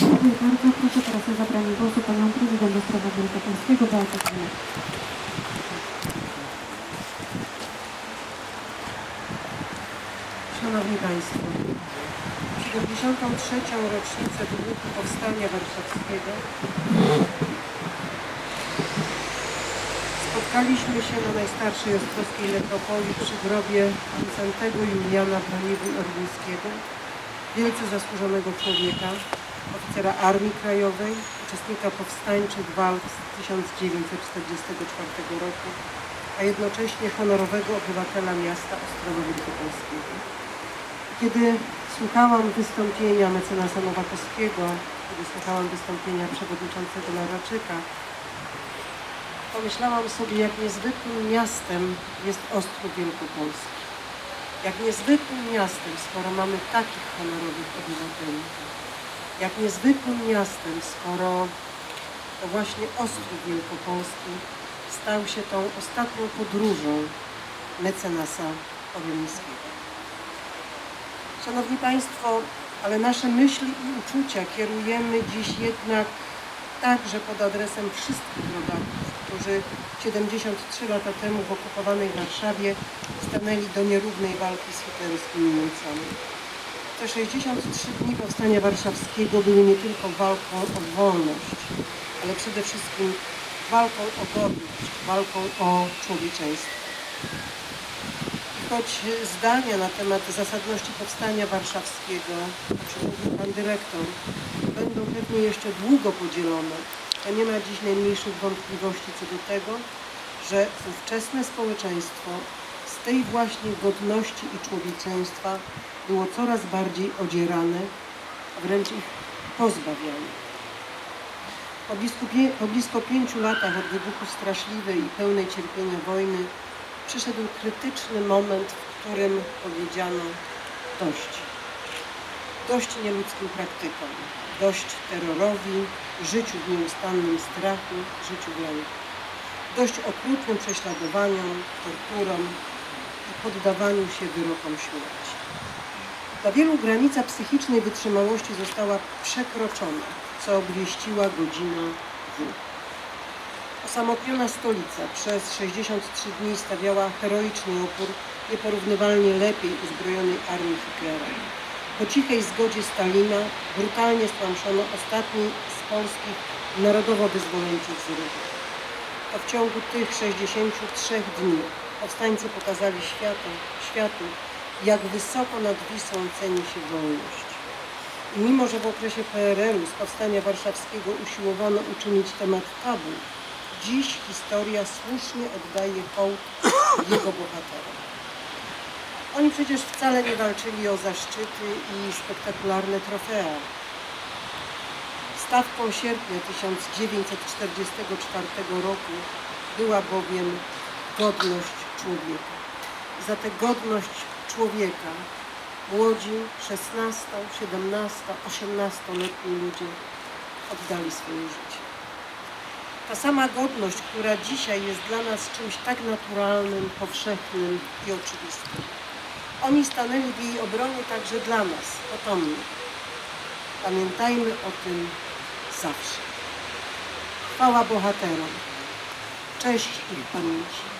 Dziękuję bardzo. Proszę teraz o zabranie głosu panią prezydent Ostrowa Wielkopolskiego Beatę Klimek. Szanowni Państwo, 73. rocznicę wybuchu Powstania Warszawskiego spotkaliśmy się na najstarszej ostrowskiej nekropolii przy grobie Wincentego Juliana Broniewój-Orlińskiego, wielce zasłużonego człowieka, oficera Armii Krajowej, uczestnika powstańczych walk z 1944 roku, a jednocześnie honorowego obywatela miasta Ostrowa Wielkopolskiego. Kiedy słuchałam wystąpienia mecenasa Nowakowskiego, kiedy słuchałam wystąpienia przewodniczącego Naraczyka, pomyślałam sobie, jak niezwykłym miastem jest Ostrów Wielkopolski. Jak niezwykłym miastem, skoro mamy takich honorowych obywateli. Jak niezwykłym miastem, skoro to właśnie Ostrów Wielkopolski stał się tą ostatnią podróżą mecenasa Owielińskiego. Szanowni Państwo, ale nasze myśli i uczucia kierujemy dziś jednak także pod adresem wszystkich rodaków, którzy 73 lata temu w okupowanej Warszawie stanęli do nierównej walki z hitlerowskimi Niemcami. Te 63 dni Powstania Warszawskiego były nie tylko walką o wolność, ale przede wszystkim walką o godność, walką o człowieczeństwo. Choć zdania na temat zasadności powstania warszawskiego, o czym pan dyrektor, będą pewnie jeszcze długo podzielone, to nie ma dziś najmniejszych wątpliwości co do tego, że ówczesne społeczeństwo tej właśnie godności i człowieczeństwa było coraz bardziej odzierane, wręcz ich pozbawiane. Po blisko, po blisko pięciu latach od wybuchu straszliwej i pełnej cierpienia wojny przyszedł krytyczny moment, w którym powiedziano dość. Dość nieludzkim praktykom, dość terrorowi, życiu w nieustannym strachu, życiu w lęku. Dość okrutnym prześladowaniom, torturom i poddawaniu się wyrokom śmierci. Dla wielu granica psychicznej wytrzymałości została przekroczona, co obwieściła godzina W. Osamotniona stolica przez 63 dni stawiała heroiczny opór nieporównywalnie lepiej uzbrojonej armii Hitlera. Po cichej zgodzie Stalina brutalnie stłamszono ostatni z polskich narodowo-wyzwoleńczych zrywów. To w ciągu tych 63 dni powstańcy pokazali światu, światu, jak wysoko nad Wisłą ceni się wolność. I mimo, że w okresie PRL-u z powstania warszawskiego usiłowano uczynić temat tabu, dziś historia słusznie oddaje hołd jego bohaterom. Oni przecież wcale nie walczyli o zaszczyty i spektakularne trofea. Stawką sierpnia 1944 roku była bowiem godność człowieka. I za tę godność człowieka młodzi 16, 17, 18-letni ludzie oddali swoje życie. Ta sama godność, która dzisiaj jest dla nas czymś tak naturalnym, powszechnym i oczywistym. Oni stanęli w jej obronie także dla nas, potomnych. Pamiętajmy o tym zawsze. Chwała bohaterom. Cześć ich pamięci.